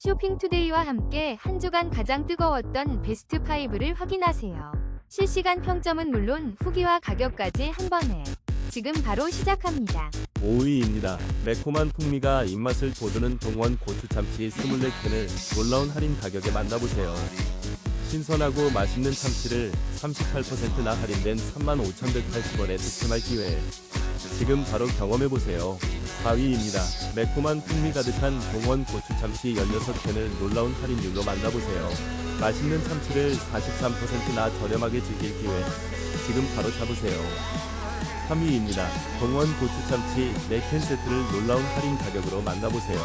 쇼핑투데이와 함께 한 주간 가장 뜨거웠던 베스트 5를 확인하세요. 실시간 평점은 물론 후기와 가격까지 한 번에 지금 바로 시작합니다. 5위입니다. 매콤한 풍미가 입맛을 돋우는 동원 고추 참치 24캔을 놀라운 할인 가격에 만나보세요. 신선하고 맛있는 참치를 38%나 할인된 35,180원에 득템할 기회. 지금 바로 경험해보세요. 4위입니다. 매콤한 풍미 가득한 동원 고추 참치 16캔을 놀라운 할인율로 만나보세요. 맛있는 참치를 43%나 저렴하게 즐길 기회. 지금 바로 잡으세요. 3위입니다. 동원 고추 참치 4캔 세트를 놀라운 할인 가격으로 만나보세요.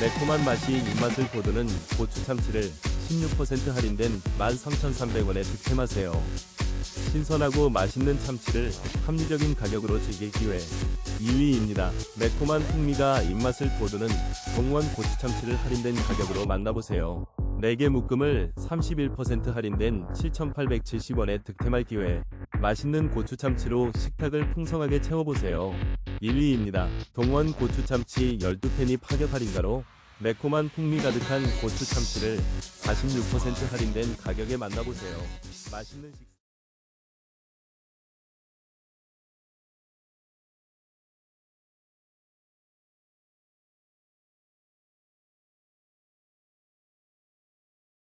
매콤한 맛이 입맛을 돋우는 고추 참치를 16% 할인된 13,300원에 득템하세요. 신선하고 맛있는 참치를 합리적인 가격으로 즐길 기회. 2위입니다. 매콤한 풍미가 입맛을 돋우는 동원 고추참치를 할인된 가격으로 만나보세요. 4개 묶음을 31% 할인된 7,870원에 득템할 기회. 맛있는 고추참치로 식탁을 풍성하게 채워보세요. 1위입니다. 동원 고추참치 12캔이 파격 할인가로 매콤한 풍미 가득한 고추참치를 46% 할인된 가격에 만나보세요. 맛있는 식